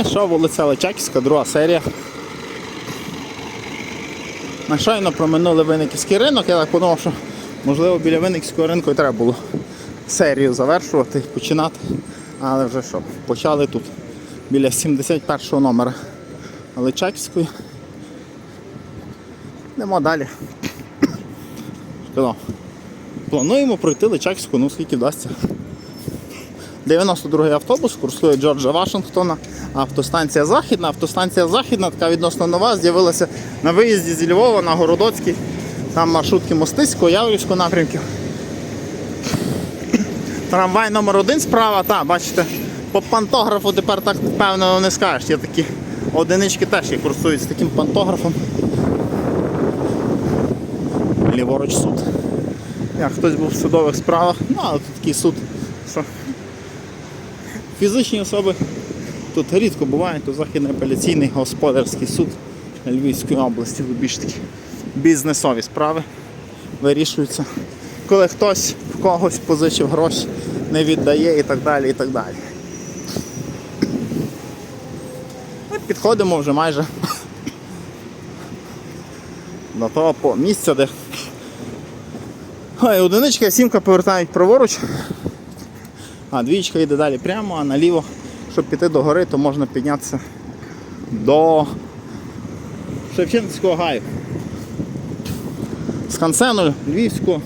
І що, вулиця Личаківська, друга серія. Ми щойно проминули Винниківський ринок, я так подумав, що можливо біля Винниківського ринку і треба було серію завершувати, починати. Але вже що, почали тут біля 71-го номера Личаківської. Йдемо далі. Плануємо пройти Личаківську, ну скільки вдасться. 92-й автобус курсує Джорджа Вашингтона, автостанція Західна. Автостанція Західна, така відносно нова, з'явилася на виїзді зі Львова на Городоцький. Там маршрутки Мостиського, Яворівського напрямків. Трамвай номер один справа, та, бачите, по пантографу тепер так впевнено не скажеш. Є такі одинички теж є курсують з таким пантографом. Ліворуч суд. Як хтось був в судових справах, ну але тут такий суд, фізичні особи тут рідко бувають, то Західний апеляційний господарський суд Львівської області, більш такі бізнесові справи вирішуються. Коли хтось в когось позичив гроші, не віддає і так далі. і так далі. Ми підходимо вже майже до того місця, де Ой, одиничка і сімка повертають праворуч, а двічка йде далі прямо, а наліво, щоб піти до гори, то можна піднятися до Шевченківського гаю. З Кансену, Львівського.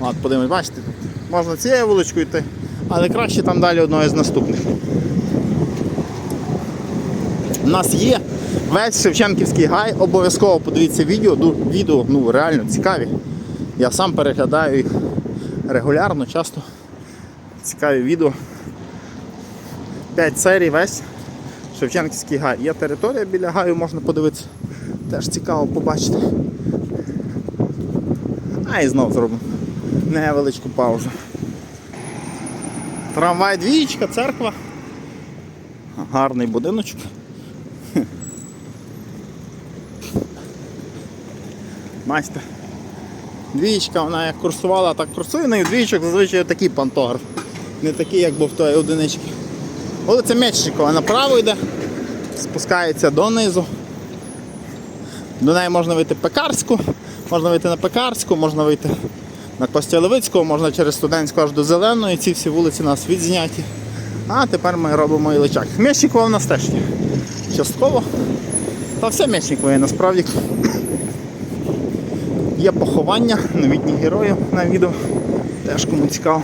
От, подивимось, бачите, тут можна цією вуличкою йти, але краще там далі одною з наступних. У нас є весь Шевченківський гай, обов'язково подивіться відео, відео ну, реально цікаві. Я сам переглядаю їх регулярно, часто. Цікаві відео. 5 серій весь Шевченківський гай. Є територія біля гаю, можна подивитися. Теж цікаво побачити. А і знов зробимо невеличку паузу. Трамвай двієчка, церква. Гарний будиночок. Бачите. Двієчка, вона як курсувала, так курсує, ну і в двієчок зазвичай такий пантограф. Не такий, як був той одинички. Вулиця Мечникова направо йде, спускається донизу. До неї можна вийти Пекарську, можна вийти на Пекарську, можна вийти на Костялевицького, можна через Студентську аж до Зеленої. Ці всі вулиці нас відзняті. А тепер ми робимо і личак. Мечникова в нас теж є. Частково. Та все Мечникове є насправді. Є поховання новітніх героїв на відео. Теж кому цікаво.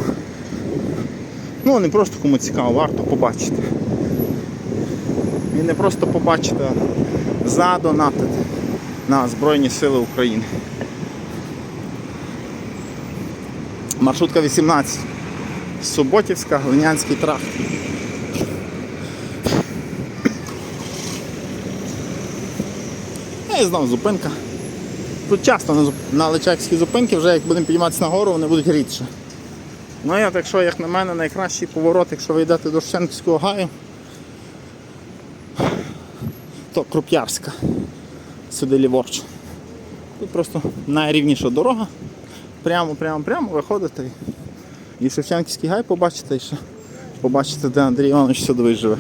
Ну, не просто кому цікаво, варто побачити. І не просто побачити, а задонатити на Збройні Сили України. Маршрутка 18. Суботівська, Глинянський тракт. І знову зупинка. Тут часто на, зуп- зупинки, вже як будемо підніматися нагору, вони будуть рідше. Ну я так що, як на мене, найкращий поворот, якщо ви йдете до Шевченківського гаю, то Круп'ярська. Сюди ліворуч. Тут просто найрівніша дорога. Прямо, прямо, прямо виходите і, і Шевченківський гай побачите, і ще побачите, де Андрій Іванович Садовий живе.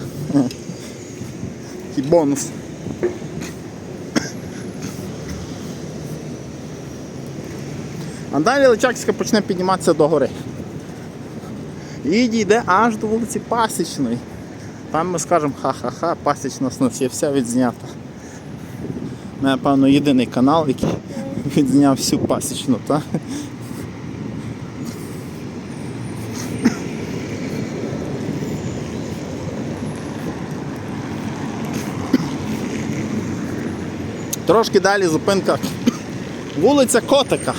Такий бонус. А далі Личаківська почне підніматися до гори. І дійде аж до вулиці Пасічної. Там ми скажемо ха-ха-ха, пасічна у нас є вся відзнята. Ми, Напевно, єдиний канал, який відзняв всю пасічну, так? Трошки далі зупинка вулиця Котика.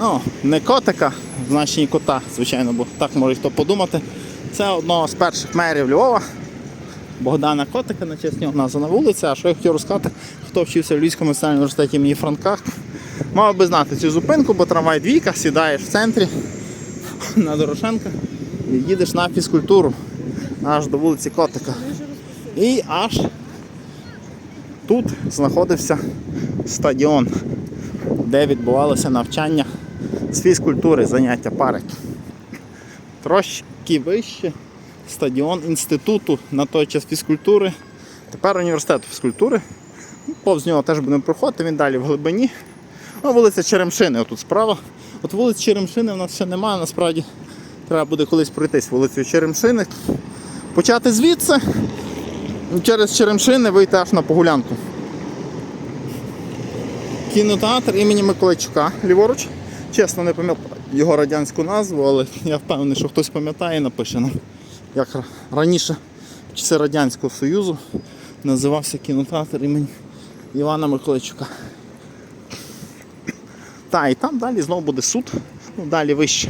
Ну, не котика, в значенні кота, звичайно, бо так може хто подумати. Це одного з перших мерів Львова, Богдана Котика, на честь нього названа вулиця. А що я хотів розказати, хто вчився в Львівському національному університеті імені Франка, мав би знати цю зупинку, бо трамвай двійка, сідаєш в центрі на Дорошенка і їдеш на фізкультуру аж до вулиці Котика. І аж тут знаходився стадіон, де відбувалося навчання з фізкультури, заняття пари. Трошки вище стадіон інституту на той час фізкультури. Тепер університету фізкультури. Ну, Повз нього теж будемо проходити, він далі в глибині. Ну, вулиця Черемшини отут справа. От вулиці Черемшини в нас ще немає, насправді треба буде колись пройтись вулицею Черемшини. Почати звідси, через Черемшини вийти аж на погулянку. Кінотеатр імені Миколайчука, ліворуч. Чесно, не пам'ятаю його радянську назву, але я впевнений, що хтось пам'ятає і напише нам. Як раніше в часи Радянського Союзу називався кінотеатр імені Івана Миколайчука. Та, і там далі знову буде суд, ну далі вище.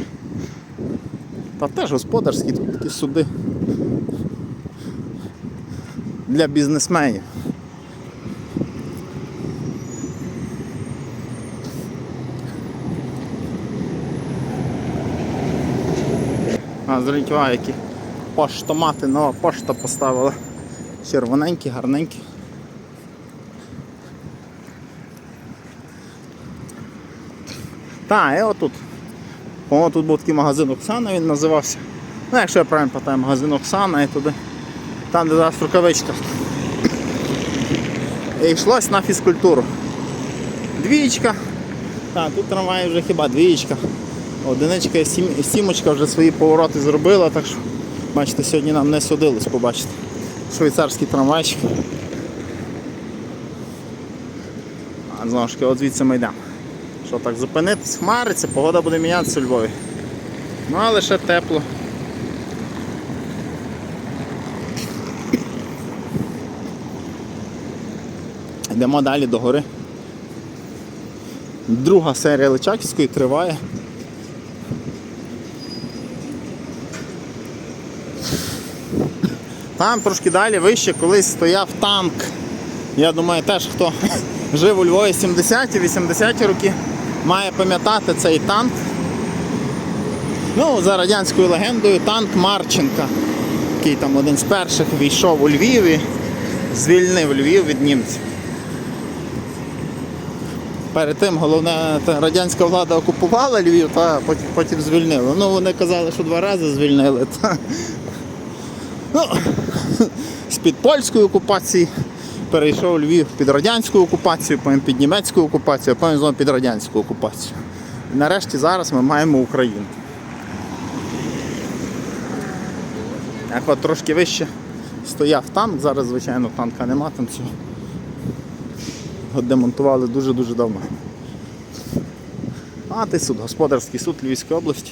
Та теж господарські, тут такі суди для бізнесменів. А, зверніть увагу, які поштомати, нова пошта поставила. Червоненькі, гарненькі. Так, і отут. По-моєму, тут був такий магазин Оксана, він називався. Ну, якщо я правильно пам'ятаю, магазин Оксана і туди. Там, де зараз рукавичка. І йшлось на фізкультуру. Двієчка. Так, тут трамвай вже хіба двієчка. Одиничка і сім, сімочка вже свої повороти зробила, так що, бачите, сьогодні нам не судилось побачити. Швейцарський трамвайчик. А знову ж таки, от звідси ми йдемо. Що так, зупинитись, хмариться, погода буде мінятися у Львові. Ну але ще тепло. Йдемо далі до гори. Друга серія Личаківської триває. Там трошки далі вище колись стояв танк. Я думаю, теж хто жив у Львові 70-ті, 80-ті роки, має пам'ятати цей танк. Ну, за радянською легендою, танк Марченка, який там один з перших війшов у Львів і звільнив Львів від німців. Перед тим головне, радянська влада окупувала Львів, та потім, потім звільнила. Ну, вони казали, що два рази звільнили. Та... Ну, з-під польської окупації перейшов Львів під радянську окупацію, потім під німецьку окупацію, а потім знову під радянську окупацію. І нарешті зараз ми маємо Україну. Як от трошки вище стояв танк, зараз, звичайно, танка нема там цього. Його демонтували дуже-дуже давно. А ти суд, господарський суд Львівської області.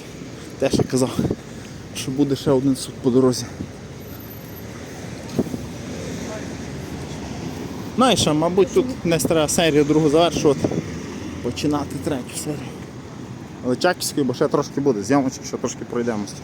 Теж я казав, що буде ще один суд по дорозі. Ну і що, мабуть, тут не треба серію другу завершувати. Починати третю серію. Але Чаківської, бо ще трошки буде, зйомочки, ще трошки пройдемося.